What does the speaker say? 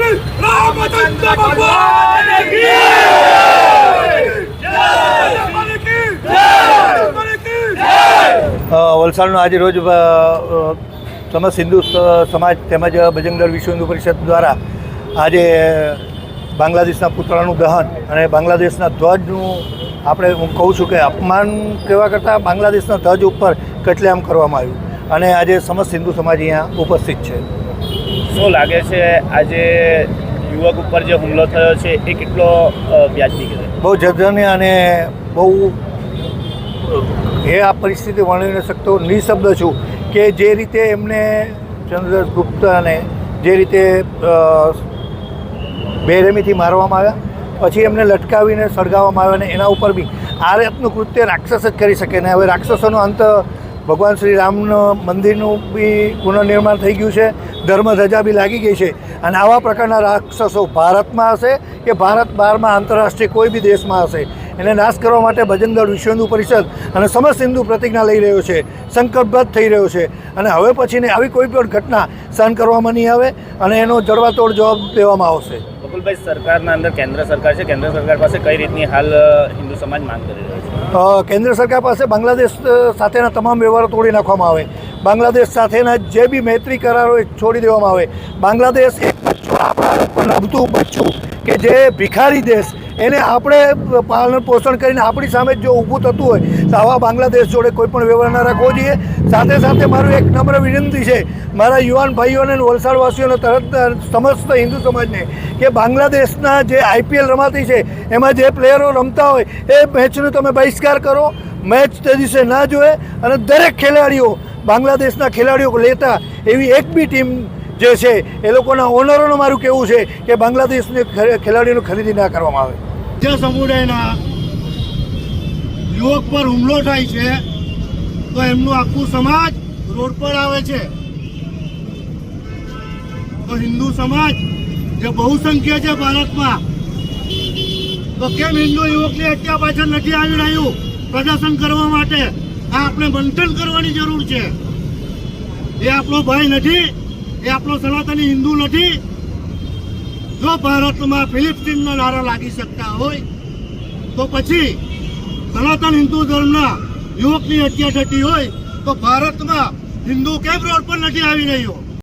શ્રી રામચંદ્ર ભગવાન વલસાડનો આજે રોજ સમસ્ત હિન્દુ સમાજ તેમજ બજરંગદળ વિશ્વ હિન્દુ પરિષદ દ્વારા આજે બાંગ્લાદેશના પુતળાનું દહન અને બાંગ્લાદેશના ધ્વજનું આપણે, હું કહું છું કે અપમાન કહેવા કરતાં બાંગ્લાદેશના ધ્વજ ઉપર કટલેઆમ કરવામાં આવ્યું. અને આજે સમસ્ત હિન્દુ સમાજ અહીંયા ઉપસ્થિત છે. શું લાગે છે આજે યુવક ઉપર જે હુમલો થયો છે, એ કેટલો વ્યાજબી કહેવાય? બહુ જધન્ય અને બહુ, એ આ પરિસ્થિતિ વર્ણવી ન શકતો નિશબ્દ છું કે જે રીતે એમને ચંદ્રદાસ ગુપ્તાને જે રીતે બેરમીથી મારવામાં આવ્યા, પછી એમને લટકાવીને સળગાવવામાં આવ્યા અને એના ઉપર બી. આ રીતનું કૃત્ય રાક્ષસ જ કરી શકે ને હવે રાક્ષસોનો અંત ભગવાન શ્રી રામનું મંદિરનું બી પુનર્નિર્માણ થઈ ગયું છે. ધર્મધજા બી લાગી ગઈ છે. અને આવા પ્રકારના રાક્ષસો ભારતમાં હશે કે ભારત બહારમાં આંતરરાષ્ટ્રીય કોઈ બી દેશમાં હશે? એને નાશ કરવા માટે ભજનદળ વિશ્વ હિન્દુ પરિષદ અને સમસ્ત હિન્દુ પ્રતિજ્ઞા લઈ રહ્યો છે. સંકલ્પબદ્ધ થઈ રહ્યો છે. અને હવે પછીની આવી કોઈ પણ ઘટના સહન કરવામાં નહીં આવે અને એનો જડવાતોડ જવાબ દેવામાં આવશે. બકુલભાઈ સરકારના અંદર કેન્દ્ર સરકાર છે. કેન્દ્ર સરકાર પાસે કઈ રીતની હાલ હિન્દુ સમાજ માંગ કરી રહ્યો છે? કેન્દ્ર સરકાર પાસે બાંગ્લાદેશ સાથેના તમામ વ્યવહારો તોડી નાખવામાં આવે. બાંગ્લાદેશ સાથેના જે બી મૈત્રી કરારો એ છોડી દેવામાં આવે. બાંગ્લાદેશ એક બચ્ચું બચ્ચું કે જે ભિખારી દેશ, એને આપણે પાલન પોષણ કરીને આપણી સામે જો ઊભું થતું હોય, તો આવા બાંગ્લાદેશ જોડે કોઈ પણ વ્યવહાર ના રાખવો જોઈએ. સાથે સાથે મારું એક નમ્ર વિનંતી છે, મારા યુવાન ભાઈઓને વલસાડવાસીઓને તરત સમસ્ત હિન્દુ સમાજને, કે બાંગ્લાદેશના જે આઈપીએલ રમાતી છે, એમાં જે પ્લેયરો રમતા હોય, એ મેચનો તમે બહિષ્કાર કરો. મેચ તે દિવસે ના જોએ અને દરેક ખેલાડીઓ બાંગ્લાદેશના ખેલાડીઓ લેતા એવી એક બી ટીમ જે છે, એ લોકોના ઓનરોનું મારું કહેવું છે કે બાંગ્લાદેશની ખેલાડીઓની ખરીદી ના કરવામાં આવે. જે સમુદાયના યુવક પર હુમલો થાય છે, તો એમનું આખું સમાજ રોડ પર આવે છે. તો હિન્દુ સમાજ જે બહુસંખ્ય છે ભારતમાં, તો કેમ હિન્દુ યુવકની હત્યા પાછળ નથી આવી રહ્યું? પ્રદર્શન કરવા માટે આ આપણે મંથન કરવાની જરૂર છે. એ આપણો ભાઈ નથી, એ આપણો સનાતની હિન્દુ નથી. જો ભારતમાં ફિલિસ્તીનના નારા લાગી શકતા હોય, તો પછી સનાતન હિન્દુ ધર્મના યુવકની હત્યા થતી હોય, તો ભારતમાં હિન્દુ કેમ રોડ પર નથી આવી રહ્યો?